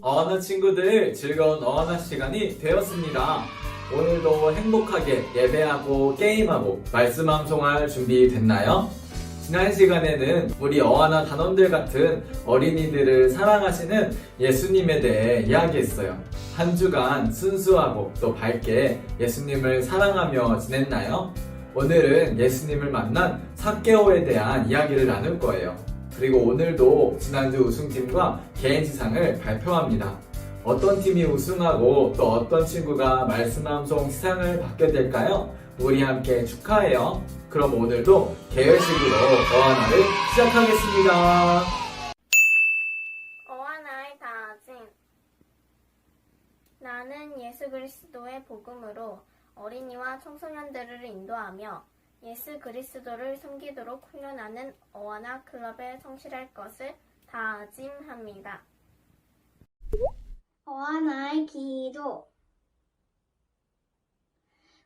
어느 친구들 즐거운 어느 시간이 되었습니다. 오늘도 행복하게 예배하고 게임하고 말씀 암송할 준비 됐나요? 지난 시간에는 우리 어하나 단원들 같은 어린이들을 사랑하시는 예수님에 대해 이야기했어요. 한 주간 순수하고 또 밝게 예수님을 사랑하며 지냈나요? 오늘은 예수님을 만난 사케오에 대한 이야기를 나눌 거예요. 그리고 오늘도 지난주 우승팀과 개인지상을 발표합니다. 어떤 팀이 우승하고 또 어떤 친구가 말씀암송 시상을 받게 될까요? 우리 함께 축하해요. 그럼 오늘도 계열식으로 어하나를 시작하겠습니다. 어와나의 다짐 나는 예수 그리스도의 복음으로 어린이와 청소년들을 인도하며 예수 그리스도를 섬기도록 훈련하는 어와나 클럽에 성실할 것을 다짐합니다. 어하나의 기도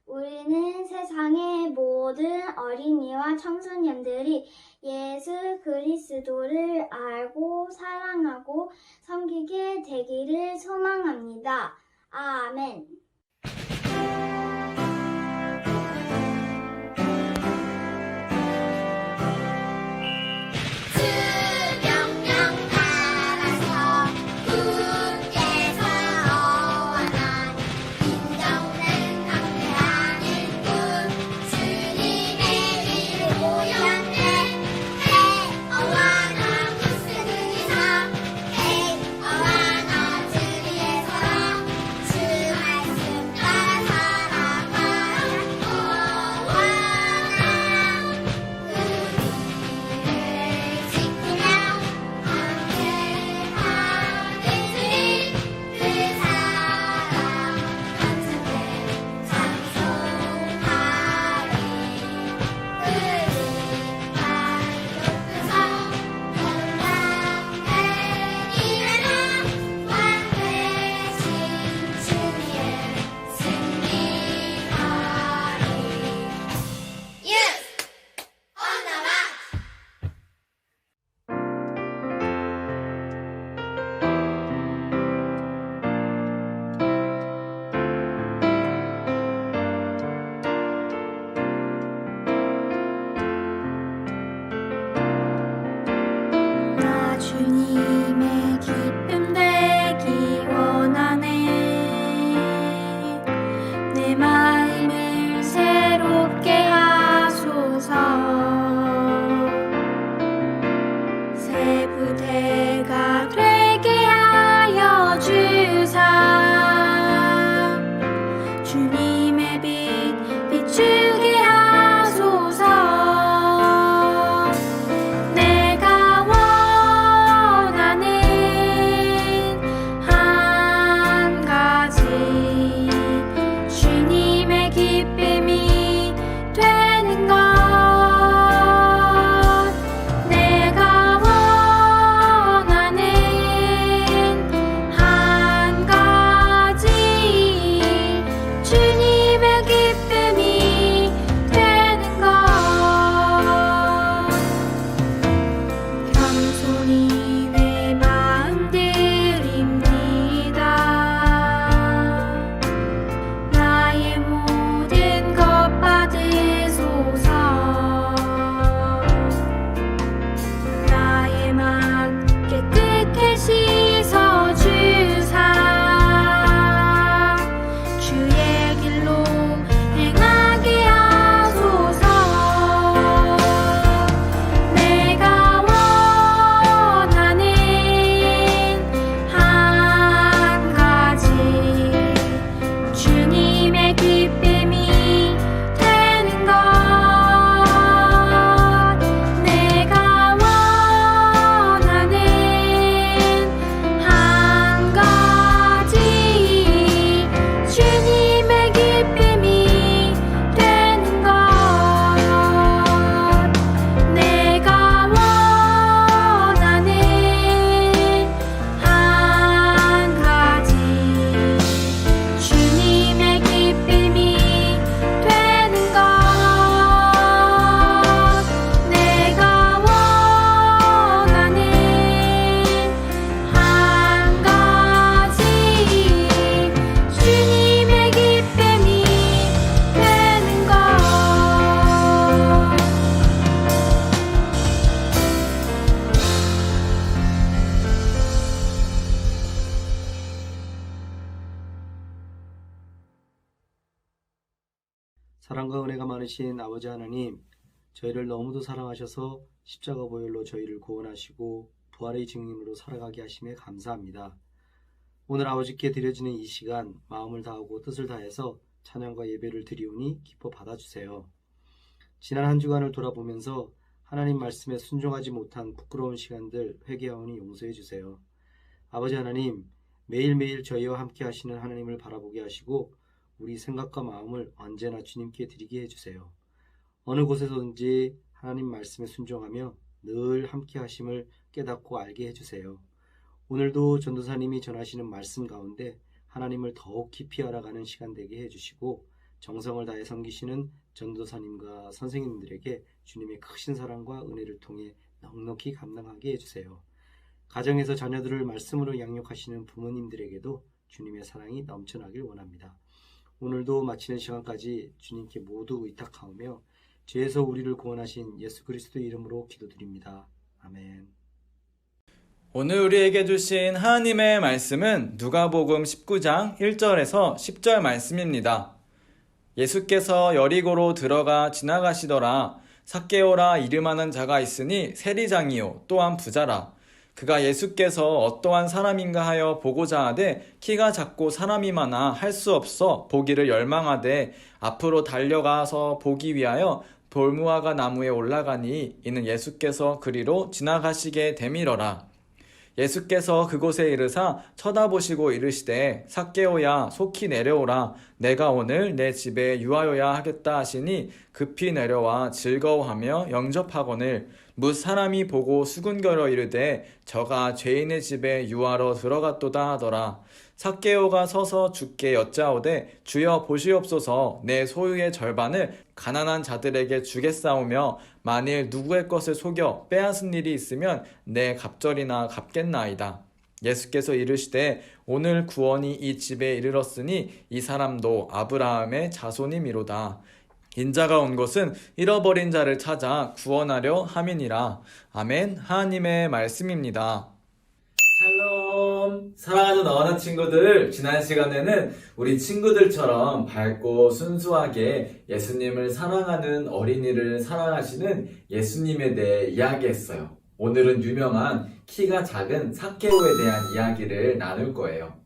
우리는 세상의 모든 어린이와 청소년들이 예수 그리스도를 알고 사랑하고 섬기게 되기를 소망합니다. 아멘. 사랑과 은혜가 많으신 아버지 하나님, 저희를 너무도 사랑하셔서 십자가 보혈로 저희를 구원하시고 부활의 증인으로 살아가게 하심에 감사합니다. 오늘 아버지께 드려지는 이 시간 마음을 다하고 뜻을 다해서 찬양과 예배를 드리오니 기뻐 받아주세요. 지난 한 주간을 돌아보면서 하나님 말씀에 순종하지 못한 부끄러운 시간들 회개하오니 용서해 주세요. 아버지 하나님, 매일매일 저희와 함께 하시는 하나님을 바라보게 하시고 우리 생각과 마음을 언제나 주님께 드리게 해주세요. 어느 곳에서든지 하나님 말씀에 순종하며 늘 함께 하심을 깨닫고 알게 해주세요. 오늘도 전도사님이 전하시는 말씀 가운데 하나님을 더욱 깊이 알아가는 시간 되게 해주시고 정성을 다해 섬기시는 전도사님과 선생님들에게 주님의 크신 사랑과 은혜를 통해 넉넉히 감당하게 해주세요. 가정에서 자녀들을 말씀으로 양육하시는 부모님들에게도 주님의 사랑이 넘쳐나길 원합니다. 오늘도 마치는 시간까지 주님께 모두 의탁하오며 죄에서 우리를 구원하신 예수 그리스도 이름으로 기도드립니다. 아멘. 오늘 우리에게 주신 하나님의 말씀은 누가복음 19장 1절에서 10절 말씀입니다. 예수께서 여리고로 들어가 지나가시더라. 삭개오라 이름하는 자가 있으니 세리장이요 또한 부자라. 그가 예수께서 어떠한 사람인가 하여 보고자 하되 키가 작고 사람이 많아 할 수 없어 보기를 열망하되 앞으로 달려가서 보기 위하여 돌무화과 나무에 올라가니 이는 예수께서 그리로 지나가시게 되밀어라. 예수께서 그곳에 이르사 쳐다보시고 이르시되 삭개오야 속히 내려오라 내가 오늘 내 집에 유하여야 하겠다 하시니 급히 내려와 즐거워하며 영접하거늘 무 사람이 보고 수군거려 이르되 저가 죄인의 집에 유하러 들어갔도다 하더라 삭개오가 서서 주께 여짜오되 주여 보시옵소서 내 소유의 절반을 가난한 자들에게 주겠사오며 만일 누구의 것을 속여 빼앗은 일이 있으면 내 갑절이나 갚겠나이다. 예수께서 이르시되 오늘 구원이 이 집에 이르렀으니 이 사람도 아브라함의 자손이미로다. 인자가 온 것은 잃어버린 자를 찾아 구원하려 함이니라. 아멘. 하나님의 말씀입니다. 샬롬 사랑하는 어나 친구들 지난 시간에는 우리 친구들처럼 밝고 순수하게 예수님을 사랑하는 어린이를 사랑하시는 예수님에 대해 이야기했어요 오늘은 유명한 키가 작은 삭개오에 대한 이야기를 나눌 거예요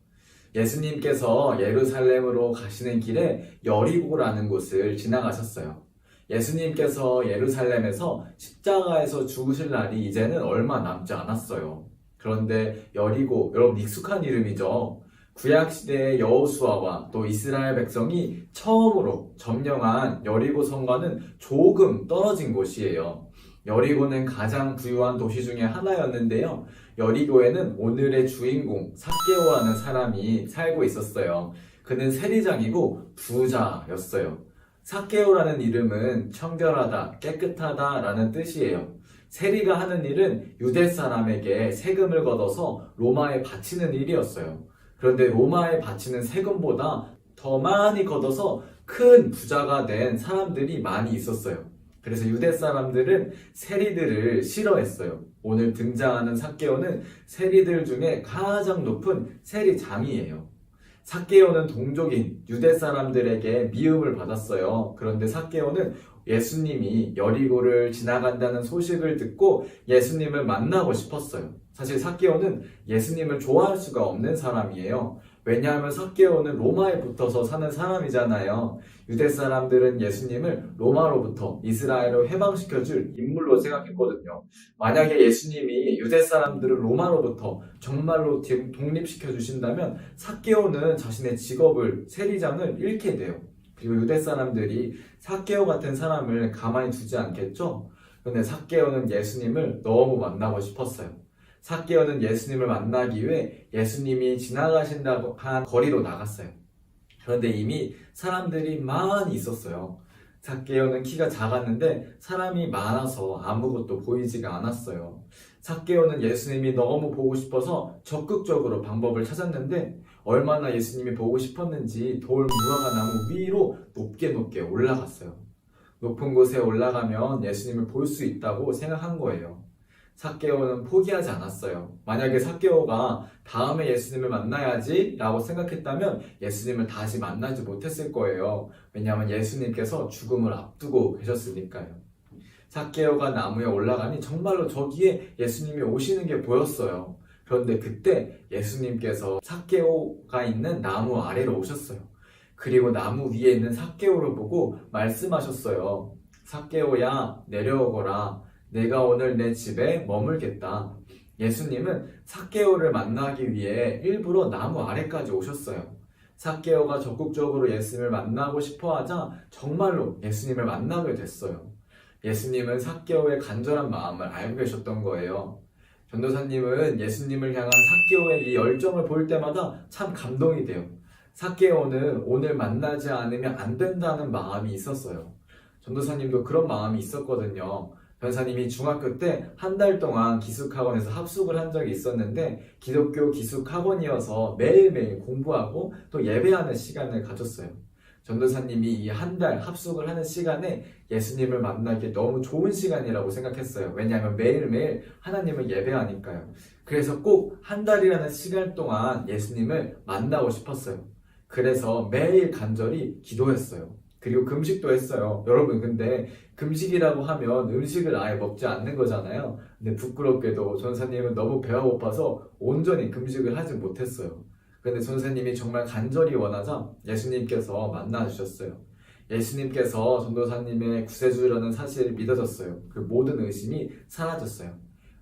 예수님께서 예루살렘으로 가시는 길에 여리고라는 곳을 지나가셨어요 예수님께서 예루살렘에서 십자가에서 죽으실 날이 이제는 얼마 남지 않았어요 그런데 여리고 여러분 익숙한 이름이죠. 구약 시대의 여호수아와 또 이스라엘 백성이 처음으로 점령한 여리고 성과는 조금 떨어진 곳이에요. 여리고는 가장 부유한 도시 중에 하나였는데요. 여리고에는 오늘의 주인공 삭개오라는 사람이 살고 있었어요. 그는 세리장이고 부자였어요. 삭개오라는 이름은 청결하다, 깨끗하다 라는 뜻이에요. 세리가 하는 일은 유대 사람에게 세금을 걷어서 로마에 바치는 일이었어요. 그런데 로마에 바치는 세금보다 더 많이 걷어서 큰 부자가 된 사람들이 많이 있었어요. 그래서 유대 사람들은 세리들을 싫어했어요. 오늘 등장하는 삭개오는 세리들 중에 가장 높은 세리장이에요. 삭개오는 동족인 유대 사람들에게 미움을 받았어요. 그런데 삭개오는 예수님이 여리고를 지나간다는 소식을 듣고 예수님을 만나고 싶었어요. 사실 삭개오는 예수님을 좋아할 수가 없는 사람이에요. 왜냐하면 삭개오는 로마에 붙어서 사는 사람이잖아요. 유대 사람들은 예수님을 로마로부터 이스라엘을 해방시켜줄 인물로 생각했거든요. 만약에 예수님이 유대 사람들을 로마로부터 정말로 독립시켜 주신다면 삭개오는 자신의 직업을 세리장을 잃게 돼요. 그리고 유대 사람들이 삭개오 같은 사람을 가만히 두지 않겠죠? 근데 삭개오는 예수님을 너무 만나고 싶었어요. 삭개오는 예수님을 만나기 위해 예수님이 지나가신다고 한 거리로 나갔어요. 그런데 이미 사람들이 많이 있었어요. 삭개오는 키가 작았는데 사람이 많아서 아무것도 보이지가 않았어요. 삭개오는 예수님이 너무 보고 싶어서 적극적으로 방법을 찾았는데 얼마나 예수님이 보고 싶었는지 돌 무화과 나무 위로 높게 높게 올라갔어요. 높은 곳에 올라가면 예수님을 볼 수 있다고 생각한 거예요. 사케오는 포기하지 않았어요. 만약에 사케오가 다음에 예수님을 만나야지 라고 생각했다면 예수님을 다시 만나지 못했을 거예요. 왜냐하면 예수님께서 죽음을 앞두고 계셨으니까요. 사케오가 나무에 올라가니 정말로 저기에 예수님이 오시는 게 보였어요. 그런데 그때 예수님께서 사케오가 있는 나무 아래로 오셨어요. 그리고 나무 위에 있는 사케오를 보고 말씀하셨어요. 사케오야, 내려오거라. 내가 오늘 내 집에 머물겠다. 예수님은 사케오를 만나기 위해 일부러 나무 아래까지 오셨어요. 사케오가 적극적으로 예수님을 만나고 싶어 하자 정말로 예수님을 만나게 됐어요. 예수님은 사케오의 간절한 마음을 알고 계셨던 거예요. 전도사님은 예수님을 향한 사케오의 이 열정을 볼 때마다 참 감동이 돼요. 사케오는 오늘 만나지 않으면 안 된다는 마음이 있었어요. 전도사님도 그런 마음이 있었거든요. 변사님이 중학교 때 한 달 동안 기숙학원에서 합숙을 한 적이 있었는데 기독교 기숙학원이어서 매일매일 공부하고 또 예배하는 시간을 가졌어요. 전도사님이 이 한 달 합숙을 하는 시간에 예수님을 만나기 너무 좋은 시간이라고 생각했어요. 왜냐하면 매일매일 하나님을 예배하니까요. 그래서 꼭 한 달이라는 시간 동안 예수님을 만나고 싶었어요. 그래서 매일 간절히 기도했어요. 그리고 금식도 했어요. 여러분, 근데 금식이라고 하면 음식을 아예 먹지 않는 거잖아요. 근데 부끄럽게도 전사님은 너무 배가 고파서 온전히 금식을 하지 못했어요. 근데 전사님이 정말 간절히 원하자 예수님께서 만나주셨어요. 예수님께서 전도사님의 구세주라는 사실이 믿어졌어요. 그 모든 의심이 사라졌어요.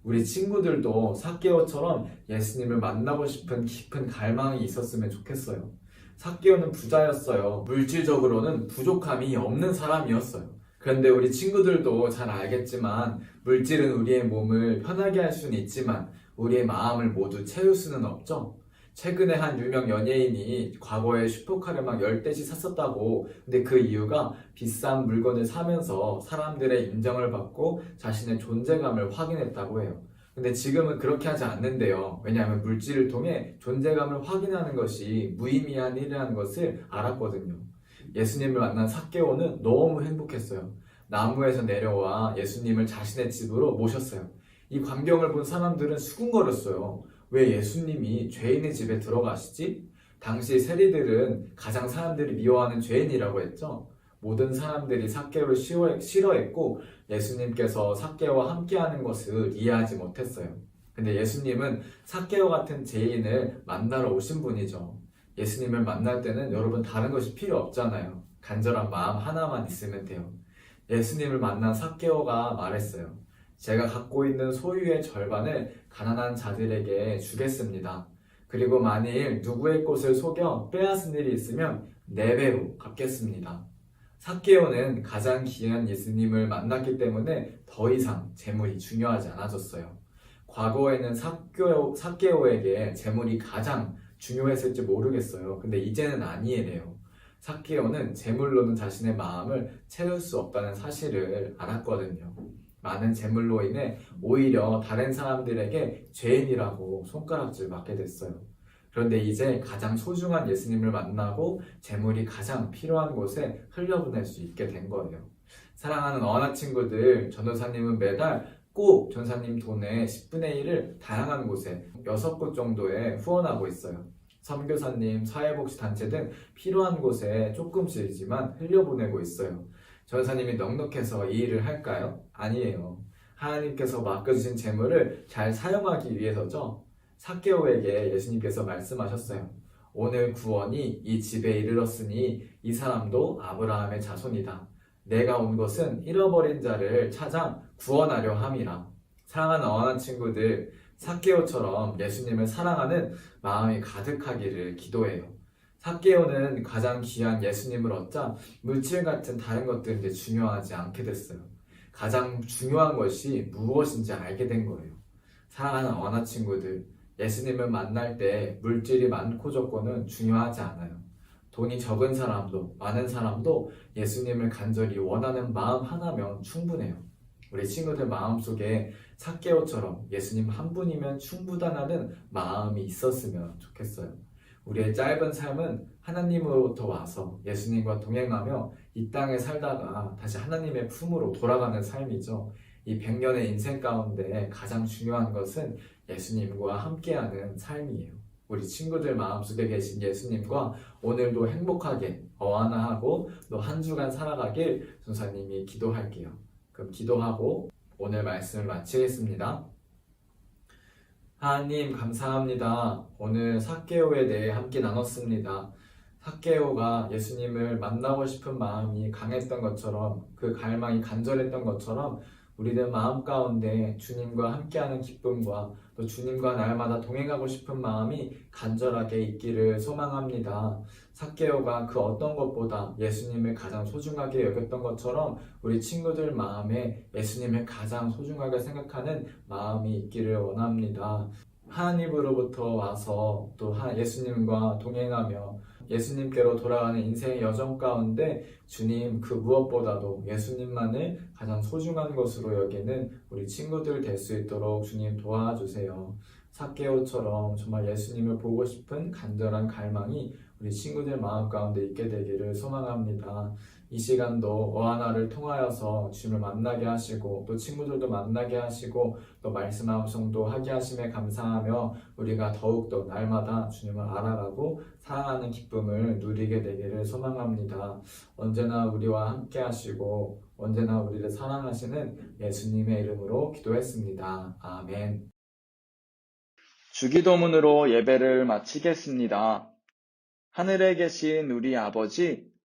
우리 친구들도 사케오처럼 예수님을 만나고 싶은 깊은 갈망이 있었으면 좋겠어요. 사케오는 부자였어요. 물질적으로는 부족함이 없는 사람이었어요. 그런데 우리 친구들도 잘 알겠지만 물질은 우리의 몸을 편하게 할 수는 있지만 우리의 마음을 모두 채울 수는 없죠. 최근에 한 유명 연예인이 과거에 슈퍼카를 막 10대씩 샀었다고 근데 그 이유가 비싼 물건을 사면서 사람들의 인정을 받고 자신의 존재감을 확인했다고 해요. 근데 지금은 그렇게 하지 않는데요. 왜냐하면 물질을 통해 존재감을 확인하는 것이 무의미한 일이라는 것을 알았거든요. 예수님을 만난 사케오는 너무 행복했어요. 나무에서 내려와 예수님을 자신의 집으로 모셨어요. 이 광경을 본 사람들은 수군거렸어요. 왜 예수님이 죄인의 집에 들어가시지? 당시 세리들은 가장 사람들이 미워하는 죄인이라고 했죠. 모든 사람들이 싫어- 싫어했고 예수님께서 사케오와 함께하는 것을 이해하지 못했어요. 근데 예수님은 사케오 같은 죄인을 만나러 오신 분이죠. 예수님을 만날 때는 여러분 다른 것이 필요 없잖아요. 간절한 마음 하나만 있으면 돼요. 예수님을 만난 사케오가 말했어요. 제가 갖고 있는 소유의 절반을 가난한 자들에게 주겠습니다. 그리고 만일 누구의 꽃을 속여 빼앗은 일이 있으면 네 배로 갚겠습니다. 사케오는 가장 귀한 예수님을 만났기 때문에 더 이상 재물이 중요하지 않아졌어요. 과거에는 사케오, 사케오에게 재물이 가장 중요했을지 모르겠어요. 근데 이제는 아니에요. 사케오는 재물로는 자신의 마음을 채울 수 없다는 사실을 알았거든요. 많은 재물로 인해 오히려 다른 사람들에게 죄인이라고 손가락질 맞게 됐어요. 그런데 이제 가장 소중한 예수님을 만나고 재물이 가장 필요한 곳에 흘려보낼 수 있게 된 거예요. 사랑하는 어나 친구들, 전도사님은 매달 꼭 전사님 돈의 10분의 1을 다양한 곳에 6곳 정도에 후원하고 있어요. 선교사님, 사회복지단체 등 필요한 곳에 조금씩이지만 흘려보내고 있어요. 전사님이 넉넉해서 이 일을 할까요? 아니에요. 하나님께서 맡겨주신 재물을 잘 사용하기 위해서죠. 사케오에게 예수님께서 말씀하셨어요. 오늘 구원이 이 집에 이르렀으니 이 사람도 아브라함의 자손이다. 내가 온 것은 잃어버린 자를 찾아 구원하려 함이라. 사랑하는 어한 친구들, 사케오처럼 예수님을 사랑하는 마음이 가득하기를 기도해요. 사케오는 가장 귀한 예수님을 얻자 물질 같은 다른 것들은 이제 중요하지 않게 됐어요. 가장 중요한 것이 무엇인지 알게 된 거예요. 사랑하는 어나 친구들, 예수님을 만날 때 물질이 많고 적고는 중요하지 않아요. 돈이 적은 사람도 많은 사람도 예수님을 간절히 원하는 마음 하나면 충분해요. 우리 친구들 마음속에 사케오처럼 예수님 한 분이면 충분하다는 마음이 있었으면 좋겠어요. 우리의 짧은 삶은 하나님으로부터 와서 예수님과 동행하며 이 땅에 살다가 다시 하나님의 품으로 돌아가는 삶이죠. 이 100년의 인생 가운데 가장 중요한 것은 예수님과 함께하는 삶이에요. 우리 친구들 마음속에 계신 예수님과 오늘도 행복하게 어하나하고 또 한 주간 살아가길 선사님이 기도할게요. 그럼 기도하고 오늘 말씀을 마치겠습니다. 하나님 감사합니다. 오늘 사케오에 대해 함께 나눴습니다. 사케오가 예수님을 만나고 싶은 마음이 강했던 것처럼 그 갈망이 간절했던 것처럼 우리들 마음 가운데 주님과 함께하는 기쁨과 또 주님과 날마다 동행하고 싶은 마음이 간절하게 있기를 소망합니다. 사케오가 그 어떤 것보다 예수님을 가장 소중하게 여겼던 것처럼 우리 친구들 마음에 예수님을 가장 소중하게 생각하는 마음이 있기를 원합니다. 하나님으로부터 와서 또 하- 예수님과 동행하며 예수님께로 돌아가는 인생의 여정 가운데 주님 그 무엇보다도 예수님만을 가장 소중한 것으로 여기는 우리 친구들 될 수 있도록 주님 도와주세요. 사케오처럼 정말 예수님을 보고 싶은 간절한 갈망이 우리 친구들 마음 가운데 있게 되기를 소망합니다. 이 시간도 어하나를 통하여서 주님을 만나게 하시고 또 친구들도 만나게 하시고 또 말씀 암송도 하게 하심에 감사하며 우리가 더욱더 날마다 주님을 알아가고 사랑하는 기쁨을 누리게 되기를 소망합니다. 언제나 우리와 함께 하시고 언제나 우리를 사랑하시는 예수님의 이름으로 기도했습니다. 아멘. 주기도문으로 예배를 마치겠습니다. 하늘에 계신 우리 아버지,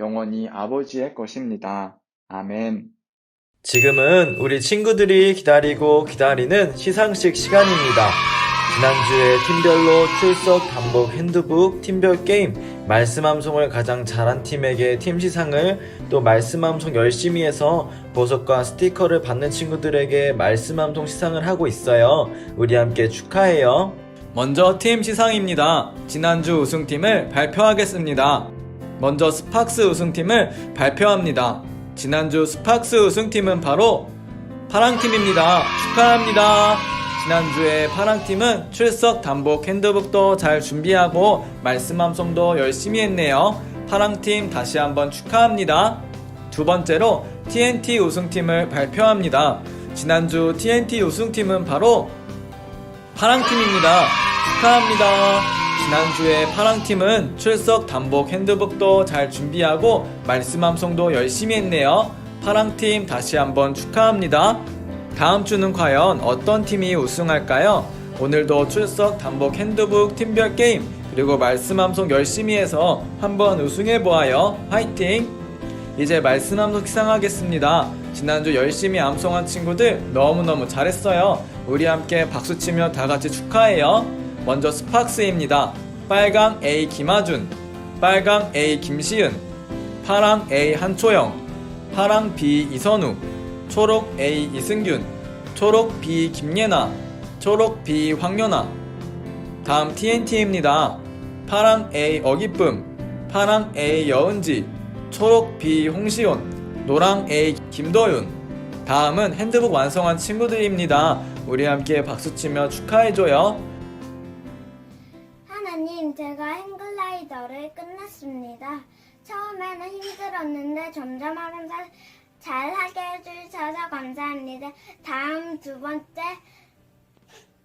영원히 아버지의 것입니다. 아멘. 지금은 우리 친구들이 기다리고 기다리는 시상식 시간입니다. 지난주에 팀별로 출석 반복 핸드북 팀별 게임 말씀 암송을 가장 잘한 팀에게 팀 시상을 또 말씀 암송 열심히 해서 보석과 스티커를 받는 친구들에게 말씀 암송 시상을 하고 있어요. 우리 함께 축하해요. 먼저 팀 시상입니다. 지난주 우승팀을 발표하겠습니다. 먼저 스팍스 우승팀을 발표합니다. 지난주 스팍스 우승팀은 바로 파랑팀입니다. 축하합니다. 지난주에 파랑팀은 출석 단복 핸드북도 잘 준비하고 말씀 암송도 열심히 했네요. 파랑팀 다시 한번 축하합니다. 두 번째로 TNT 우승팀을 발표합니다. 지난주 TNT 우승팀은 바로 파랑팀입니다. 축하합니다. 지난주에 파랑팀은 출석 단복 핸드북도 잘 준비하고 말씀 암송도 열심히 했네요. 파랑팀 다시 한번 축하합니다. 다음 주는 과연 어떤 팀이 우승할까요? 오늘도 출석 단복 핸드북 팀별 게임 그리고 말씀 암송 열심히 해서 한번 우승해 보아요. 화이팅! 이제 말씀 암송 시상하겠습니다. 지난주 열심히 암송한 친구들 너무너무 잘했어요. 우리 함께 박수치며 다 같이 축하해요. 먼저 스팍스입니다. 빨강 A 김하준, 빨강 A 김시은, 파랑 A 한초영, 파랑 B 이선우, 초록 A 이승균, 초록 B 김예나, 초록 B 황연아. 다음 TNT입니다. 파랑 A 어기쁨, 파랑 A 여은지, 초록 B 홍시온, 노랑 A 김도윤. 다음은 핸드북 완성한 친구들입니다. 우리 함께 박수치며 축하해줘요. 제가 행글라이더를 끝냈습니다. 처음에는 힘들었는데 점점 하면서 잘하게 해주셔서 감사합니다. 다음 두 번째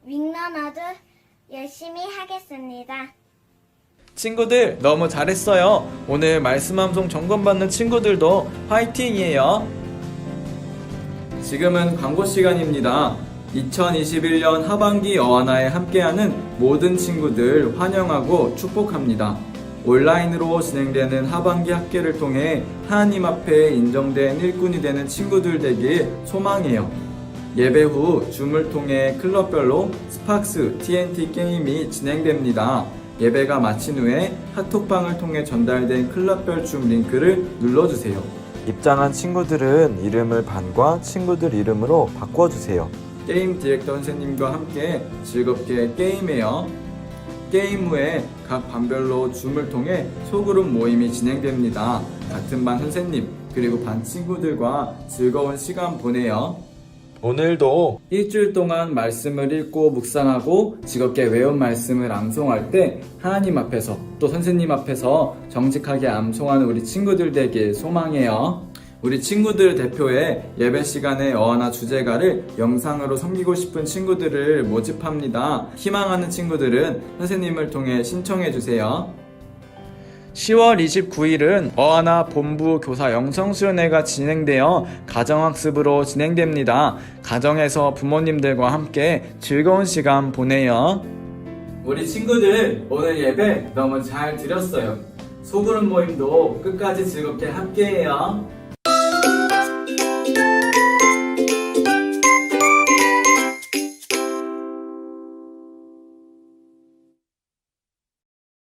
윙러너도 열심히 하겠습니다. 친구들 너무 잘했어요. 오늘 말씀 암송 점검받는 친구들도 화이팅이에요. 지금은 광고 시간입니다. 2021년 하반기 어하나에 함께하는 모든 친구들 환영하고 축복합니다. 온라인으로 진행되는 하반기 학계를 통해 하나님 앞에 인정된 일꾼이 되는 친구들 되길 소망해요. 예배 후 줌을 통해 클럽별로 스팍스 TNT 게임이 진행됩니다. 예배가 마친 후에 카톡방을 통해 전달된 클럽별 줌 링크를 눌러주세요. 입장한 친구들은 이름을 반과 친구들 이름으로 바꿔주세요. 게임 디렉터 선생님과 함께 즐겁게 게임해요. 게임 후에 각 반별로 줌을 통해 소그룹 모임이 진행됩니다. 같은 반 선생님 그리고 반 친구들과 즐거운 시간 보내요. 오늘도 일주일 동안 말씀을 읽고 묵상하고 즐겁게 외운 말씀을 암송할 때 하나님 앞에서 또 선생님 앞에서 정직하게 암송하는 우리 친구들 되길 소망해요. 우리 친구들 대표의 예배 시간의 어하나 주제가를 영상으로 섬기고 싶은 친구들을 모집합니다. 희망하는 친구들은 선생님을 통해 신청해 주세요. 10월 29일은 어하나 본부 교사 영성수련회가 진행되어 가정학습으로 진행됩니다. 가정에서 부모님들과 함께 즐거운 시간 보내요. 우리 친구들 오늘 예배 너무 잘 드렸어요. 소그룹 모임도 끝까지 즐겁게 함께해요.